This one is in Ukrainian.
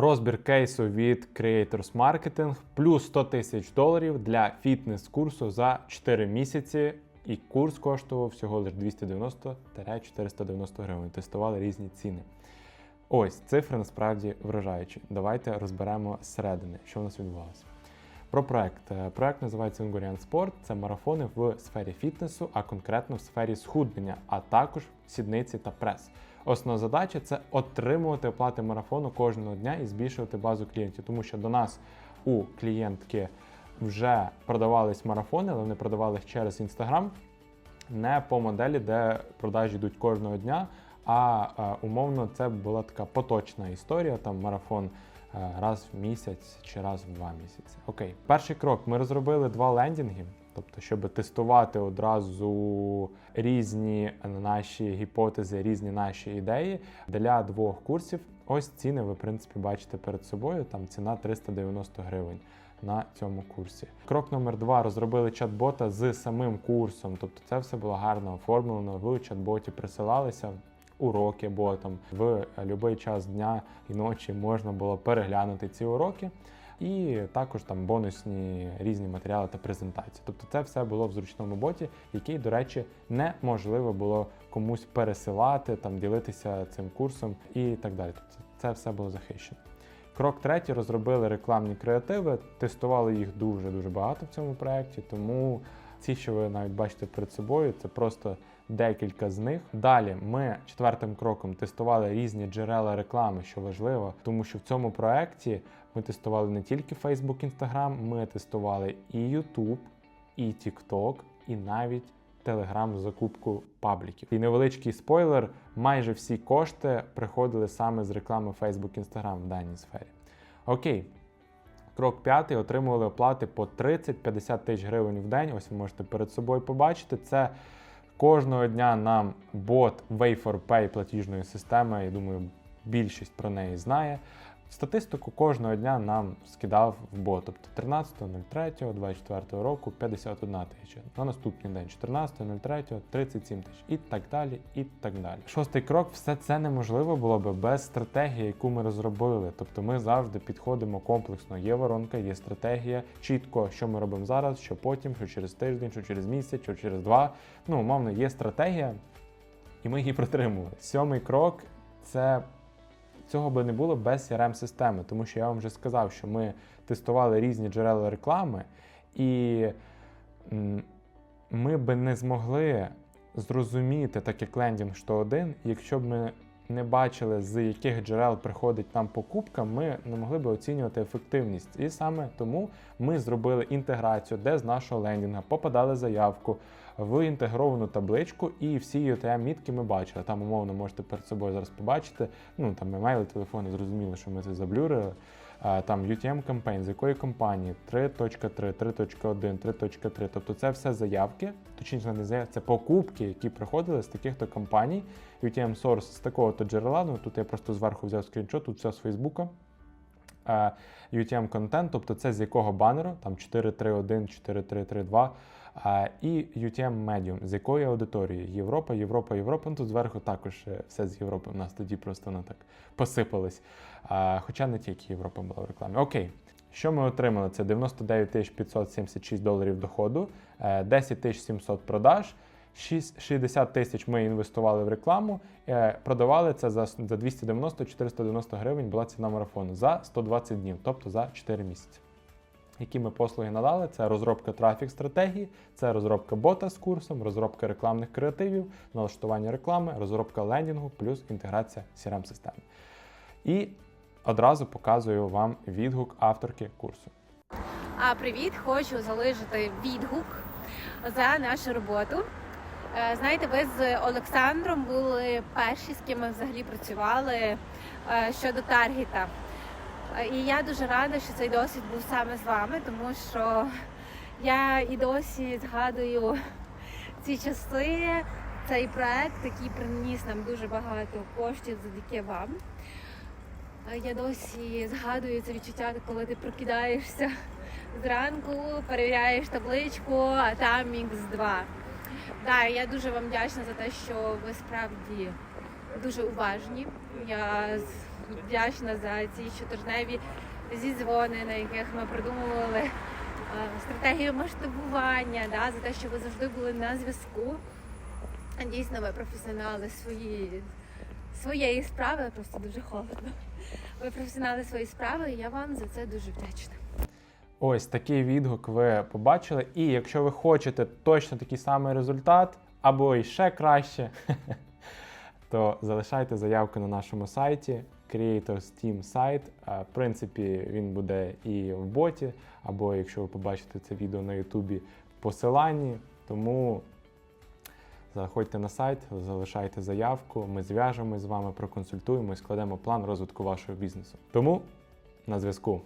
Розбір кейсу від Creators Marketing плюс 100 тисяч доларів для фітнес-курсу за 4 місяці. І курс коштував всього лише 290-490 гривень. Тестували різні ціни. Ось цифри насправді вражаючі. Давайте розберемо зсередини, що в нас відбувалося. Про проект. Е, Проект називається Ungarian Sport. Це марафони в сфері фітнесу, а конкретно в сфері схуднення, а також сідниці та прес. Основна задача це отримувати оплати марафону кожного дня і збільшувати базу клієнтів, тому що до нас у клієнтки вже продавались марафони, але вони продавались через Instagram, не по моделі, де продажі йдуть кожного дня. А е, умовно це була така поточна історія, там марафон е, раз в місяць чи раз в два місяці. Окей, перший крок: ми розробили два лендінги, тобто, щоб тестувати одразу різні наші гіпотези, різні наші ідеї для двох курсів. Ось ціни ви, в принципі, бачите перед собою. Там ціна 390 гривень на цьому курсі. Крок номер два розробили чат-бота з самим курсом. Тобто, це все було гарно оформлено. В чат-боті присилалися уроки ботом. В будь-який час дня і ночі можна було переглянути ці уроки. І також там бонусні різні матеріали та презентації. Тобто це все було в зручному боті, який, до речі, неможливо було комусь пересилати, там ділитися цим курсом і так далі. Тобто це все було захищено. Крок третій розробили рекламні креативи, тестували їх дуже дуже багато в цьому проєкті, тому ці, що ви навіть бачите перед собою, це просто декілька з них. Далі ми четвертим кроком тестували різні джерела реклами, що важливо, тому що в цьому проєкті ми тестували не тільки Facebook, Instagram, ми тестували і YouTube, і TikTok, і навіть Telegram закупку пабліків. І невеличкий спойлер: майже всі кошти приходили саме з реклами Facebook, Instagram в даній сфері. Окей. Крок п'ятий отримували оплати по 30-50 тисяч гривень в день. Ось ви можете перед собою побачити. Це кожного дня нам бот Way4Pay платіжної системи. Я думаю, більшість про неї знає. Статистику кожного дня нам скидав в бот. Тобто 13.03.24 року 51 тисяча. На наступний день 14.03 37 тисяч і так далі. і так далі. Шостий крок, все це неможливо було би без стратегії, яку ми розробили. Тобто ми завжди підходимо комплексно. Є воронка, є стратегія, чітко, що ми робимо зараз, що потім, що через тиждень, що через місяць, що через два. Ну, умовно, є стратегія, і ми її притримували. Сьомий крок це цього би не було без crm системи. Тому що я вам вже сказав, що ми тестували різні джерела реклами, і ми би не змогли зрозуміти, так як лендінг 101, якщо б ми не бачили, з яких джерел приходить нам покупка, ми не могли би оцінювати ефективність. І саме тому ми зробили інтеграцію, де з нашого лендінга попадали заявку в інтегровану табличку, і всі utm мітки ми бачили. Там, умовно, можете перед собою зараз побачити. Ну там емейли, телефони, зрозуміло, що ми це заблюрили. Там UTM кампейн, з якої компанії 3.3, 3.1, 3.3. Тобто це все заявки, точніше не заявки, це покупки, які приходили з таких-то компаній. UTM Source з такого-то джерела. Ну тут я просто зверху взяв скріншот, тут все з Фейсбука. UTM контент, тобто це з якого банеру, там 431, 4332. І UTM Medium, з якої аудиторії? Європа, Європа, Європа. Ну тут зверху також е, все з Європи. У нас тоді просто воно так посипалось. Хоча не тільки Європа була в рекламі. Окей. Що ми отримали? Це 99 576 доларів доходу, 10 700 продаж, 60 тисяч ми інвестували в рекламу, е, продавали це за 290-490 гривень була ціна марафону за 120 днів, тобто за 4 місяці. Які ми послуги надали, це розробка трафік стратегії, це розробка бота з курсом, розробка рекламних креативів, налаштування реклами, розробка лендінгу, плюс інтеграція crm системи І одразу показую вам відгук авторки курсу. А привіт, хочу залишити відгук за нашу роботу. Е, знаєте, ви з Олександром були перші, з ким ми взагалі працювали е, щодо таргета. І я дуже рада, що цей досвід був саме з вами, тому що я і досі згадую ці часи, цей проект, який приніс нам дуже багато коштів завдяки вам. Я досі згадую це відчуття, коли ти прокидаєшся зранку, перевіряєш табличку, а там X2. Да, я дуже вам вдячна за те, що ви справді дуже уважні. Я вдячна за ці щотижневі зідзвони, на яких ми придумували стратегію масштабування, да, за те, що ви завжди були на зв'язку. Дійсно, ви професіонали свої, своєї справи, просто дуже холодно. Ви професіонали своєї справи, і я вам за це дуже вдячна. Ось такий відгук ви побачили. І якщо ви хочете точно такий самий результат, або ще краще, то залишайте заявку на нашому сайті Creators Team сайт. В принципі, він буде і в боті, або якщо ви побачите це відео на Ютубі в посиланні. Тому заходьте на сайт, залишайте заявку, ми зв'яжемось з вами, проконсультуємо і складемо план розвитку вашого бізнесу. Тому на зв'язку.